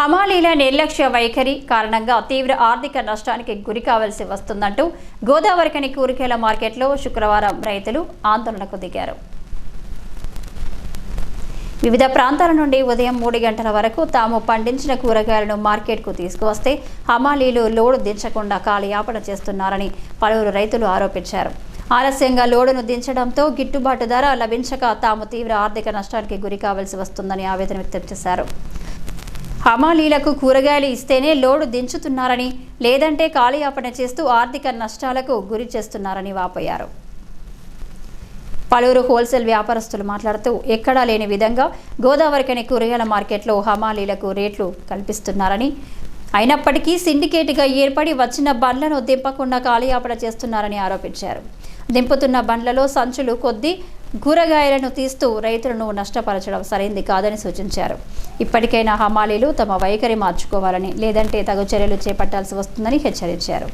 హమాలీల నిర్లక్ష్య వైఖరి కారణంగా తీవ్ర ఆర్థిక నష్టానికి గురి కావాల్సి వస్తుందంటూ గోదావరికని కూరగాయల మార్కెట్లో శుక్రవారం రైతులు ఆందోళనకు దిగారు. వివిధ ప్రాంతాల నుండి ఉదయం మూడు గంటల వరకు తాము పండించిన కూరగాయలను మార్కెట్కు తీసుకువస్తే హమాలీలు లోడు దించకుండా కాలయాపన చేస్తున్నారని పలువురు రైతులు ఆరోపించారు. ఆలస్యంగా లోడును దించడంతో గిట్టుబాటు ధర లభించక తాము తీవ్ర ఆర్థిక నష్టానికి గురి కావాల్సి వస్తుందని ఆవేదన వ్యక్తం చేశారు. హమాలీలకు కూరగాయలు ఇస్తేనే లోడు దించుతున్నారని లేదంటే కాలయాపన చేస్తూ ఆర్థిక నష్టాలకు గురి చేస్తున్నారని వాపోయారు. పలువురు హోల్సేల్ వ్యాపారస్తులు మాట్లాడుతూ ఎక్కడా లేని విధంగా గోదావరికని కూరగాయల మార్కెట్లో హమాలీలకు రేట్లు కల్పిస్తున్నారని అయినప్పటికీ సిండికేట్గా ఏర్పడి వచ్చిన బండ్లను దింపకుండా కాలయాపన చేస్తున్నారని ఆరోపించారు. దింపుతున్న బండ్లలో సంచులు కొద్దీ కూరగాయలను తీస్తూ రైతులను నష్టపరచడం సరైంది కాదని సూచించారు. ఇప్పటికైనా హమాలీలు తమ వైఖరి మార్చుకోవాలని లేదంటే తగు చర్యలు చేపట్టాల్సి వస్తుందని హెచ్చరించారు.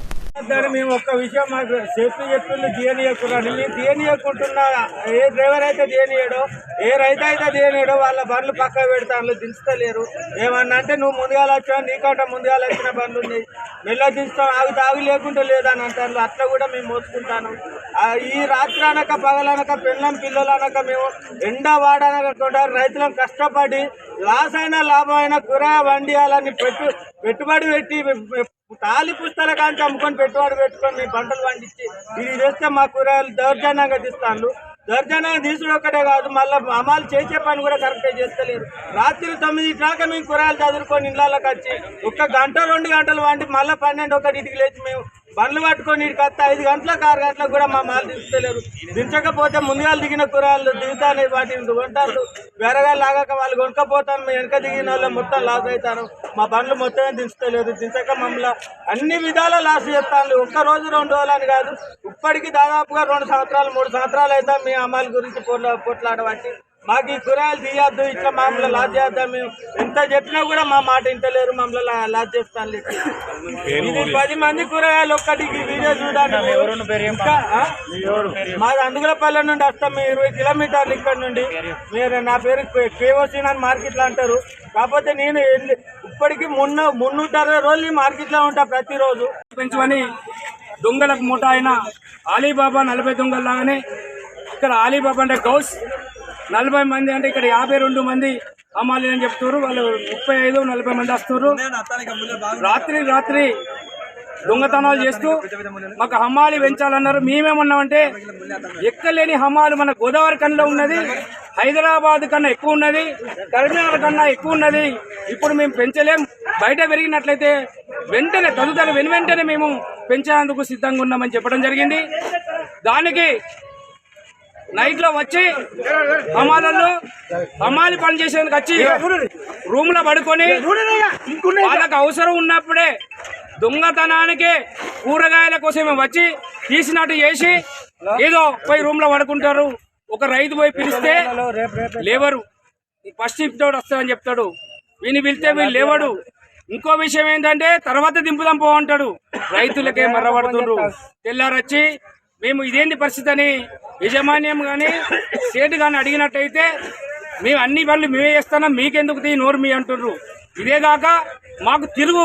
దాన్ని మేము ఒక్క విషయం మాకు చెప్పి చెప్తుంది తీయనీయకున్నాను మేము తీయనీయకుంటున్నా ఏ డ్రైవర్ అయితే తీయనీయడో ఏ రైతు అయితే తీయనీయడో వాళ్ళ బండ్లు పక్క పెడతాను దించుతలేరు. ఏమన్నా అంటే నువ్వు ముందుగాల వచ్చావు నీకంట ముందుగాల వచ్చిన బండ్లు ఉన్నాయి. మెల్ల దించుతాం ఆగి తాగి లేకుంటే లేదని అంటారు అట్లా కూడా మేము మోసుకుంటాను. ఈ రాత్రి అనక పగలనక పిల్లం పిల్లలు అనక మేము ఎండ వాడనకుండా రైతులం కష్టపడి లాస్ అయినా లాభం అయినా కూర వండియాలని పెట్టు పెట్టుబడి పెట్టి తాలి పుస్తల కాంచి అమ్ముకొని పెట్టుబడి పెట్టుకొని మీ పంటలు పండించి ఇది చేస్తే మా కూరగాయలు దౌర్జన్యంగా తీస్తాను దౌర్జన్యంగా తీసుడు ఒక్కటే కాదు మళ్ళీ అమలు చేసే పని కూడా కరెక్ట్గా చేస్తలేరు. రాత్రి తొమ్మిది దాకా మేము కూరగాయలు చదువుకొని ఇళ్ళకి వచ్చి ఒక్క గంట రెండు గంటలు వండి మళ్ళీ పన్నెండు ఒకటికి లేచి మేము బండ్లు పట్టుకొని కొత్త వస్తే ఐదు గంటలకు ఆరు గంటలకు కూడా మా మాలు దించలేరు. దించకపోతే ముందుగా దిగిన కూరగాయలు దిగుతాను వాటిని కొంటారు వేరగాయలు లాగాక వాళ్ళు కొనుక్కపోతాను మేము వెనక దిగిన వాళ్ళు మొత్తం లాస్ అవుతాను మా బండ్లు మొత్తమే దించలేదు దించక మమ్మల్ని అన్ని విధాలా లాస్ చెప్తాను ఒక్క రోజు రెండు రోజులని అని కాదు ఇప్పటికి దాదాపుగా రెండు సంవత్సరాలు మూడు సంవత్సరాలు అయితే మీ అమ్మాయిల గురించి పొట్ల పొట్లాడబట్టి మాకు ఈ కూరగాయలు తీయద్దు ఇట్లా మమ్మల్ని లాస్ చేద్దాం మేము. ఎంత చెప్పినా కూడా మా మాట ఇంటలేరు మమ్మల్ని లా- లాస్ చేస్తాను ఇది పది మంది కూరగాయలు ఒక్కటికి వీడియో చూడండి. ఆ? మాది అందుగులపల్లె నుండి వస్తాం మేము ఇరవై కిలోమీటర్లు ఇక్కడ నుండి. మీరు నా పేరు కేఓసీన్ అని మార్కెట్లో అంటారు. కాకపోతే నేను ఇప్పటికి మున్న మున్నూట అరవై రోజులు మార్కెట్లో ఉంటా ప్రతిరోజు. పెంచమని దొంగలకు మూట అయిన అలీబాబా నలభై దొంగల లాగానే ఇక్కడ అలీబాబా అంటే గౌస్ నలభై మంది అంటే ఇక్కడ యాభై రెండు మంది అమ్మాలి అని చెప్తున్నారు. వాళ్ళు ముప్పై ఐదు నలభై మంది వస్తున్నారు. రాత్రి రాత్రి దొంగతనాలు చేస్తూ మాకు హమాలి పెంచాలన్నారు. మేమేమన్నామంటే ఎక్కలేని హమాలి మన గోదావరి కన్నా ఉన్నది హైదరాబాద్ కన్నా ఎక్కువ ఉన్నది కరీంనగర్ కన్నా ఎక్కువ ఉన్నది. ఇప్పుడు మేము పెంచలేం. బయట పెరిగినట్లయితే వెంటనే తదుతర వెను వెంటనే మేము పెంచేందుకు సిద్ధంగా ఉన్నామని చెప్పడం జరిగింది. దానికి నైట్లో వచ్చి హమాలలో హమాలి పని చేసేందుకు వచ్చి రూమ్లో పడుకొని వాళ్ళకి అవసరం ఉన్నప్పుడే దొంగతనానికి కూరగాయల కోసమే వచ్చి తీసినట్టు చేసి ఏదో పోయి రూమ్లో పడుకుంటారు. ఒక రైతు పోయి పిలిస్తే లేవరు. ఫస్ట్ షిఫ్ట్ తోడు వస్తామని చెప్తాడు. వీని పిలిస్తే వీళ్ళు లేవడు. ఇంకో విషయం ఏంటంటే తర్వాత దింపుదాం అంటాడు. రైతులకే మర్రబడుతుండ్రు. తెల్లారొచ్చి మేము ఇదేంది పరిస్థితి అని యజమాన్యం కానీ సేటు కానీ అడిగినట్టయితే మేము అన్ని పనులు మేమే చేస్తున్నాం మీకెందుకు తీ నోరు మీ అంటుండ్రు ఇదేగాక మాకు తిరుగు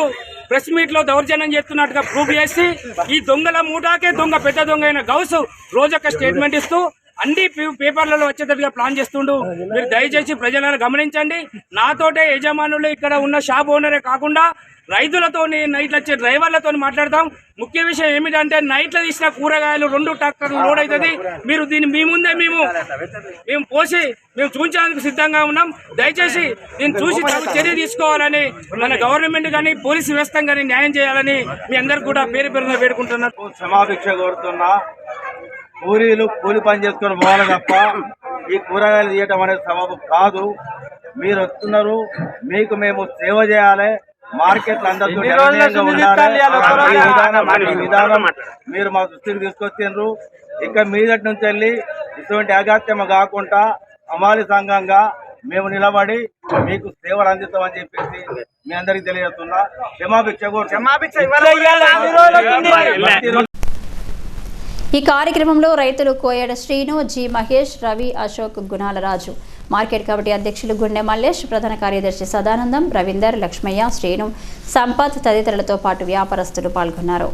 ప్రెస్ మీట్లో దౌర్జన్యం చేస్తున్నట్టుగా ప్రూవ్ చేసి ఈ దొంగల మూటాకే దొంగ పెద్ద దొంగ అయిన గౌసు రోజొక్క స్టేట్మెంట్ ఇస్తూ అన్ని పేపర్లలో వచ్చేటట్టుగా ప్లాన్ చేస్తుండు. మీరు దయచేసి ప్రజలను గమనించండి. నాతోటే యజమానులు ఇక్కడ ఉన్న షాప్ ఓనరే కాకుండా రైతులతో నైట్లు వచ్చే డ్రైవర్లతో మాట్లాడతాం. ముఖ్య విషయం ఏమిటంటే నైట్లో తీసిన కూరగాయలు రెండు ట్రాక్టర్లు లోడ్ అవుతుంది. మీరు దీన్ని మీ ముందే మేము మేము పోసి మేము చూపించేందుకు సిద్ధంగా ఉన్నాం. దయచేసి దీన్ని చూసి చర్య తీసుకోవాలని మన గవర్నమెంట్ కానీ పోలీసు వ్యవస్థ కానీ న్యాయం చేయాలని మీ అందరికి కూడా పేరు పేరున క్షమాభిక్ష కోరుతున్నా. కూలీలు కూలి పని చేసుకొని పోవాలి తప్ప ఈ కూరగాయలు తీయటం అనేది సబబు కాదు. మీరు వస్తున్నారు మీకు మేము సేవ చేయాలి మార్కెట్లు అందరితో. ఈ విధానం మీరు మా దృష్టికి తీసుకొచ్చిండ్రు. ఇక మీదటి నుంచి వెళ్ళి ఇటువంటి అగాత్యం కాకుండా అమాలి సంఘంగా మేము నిలబడి మీకు సేవలు అందిస్తామని చెప్పేసి మీ అందరికి తెలియజేస్తున్నా. క్షమాభిక్ష ఈ కార్యక్రమంలో రైతులు Koyada Srinu G Mahesh Ravi Ashok Gunalaraju. Market committee అధ్యక్షులు గుండె మల్లేష్ ప్రధాన కార్యదర్శి సదానందం రవీందర్ లక్ష్మయ్య శ్రీను సంపత్ తదితరులతో పాటు వ్యాపారస్తులు పాల్గొన్నారు.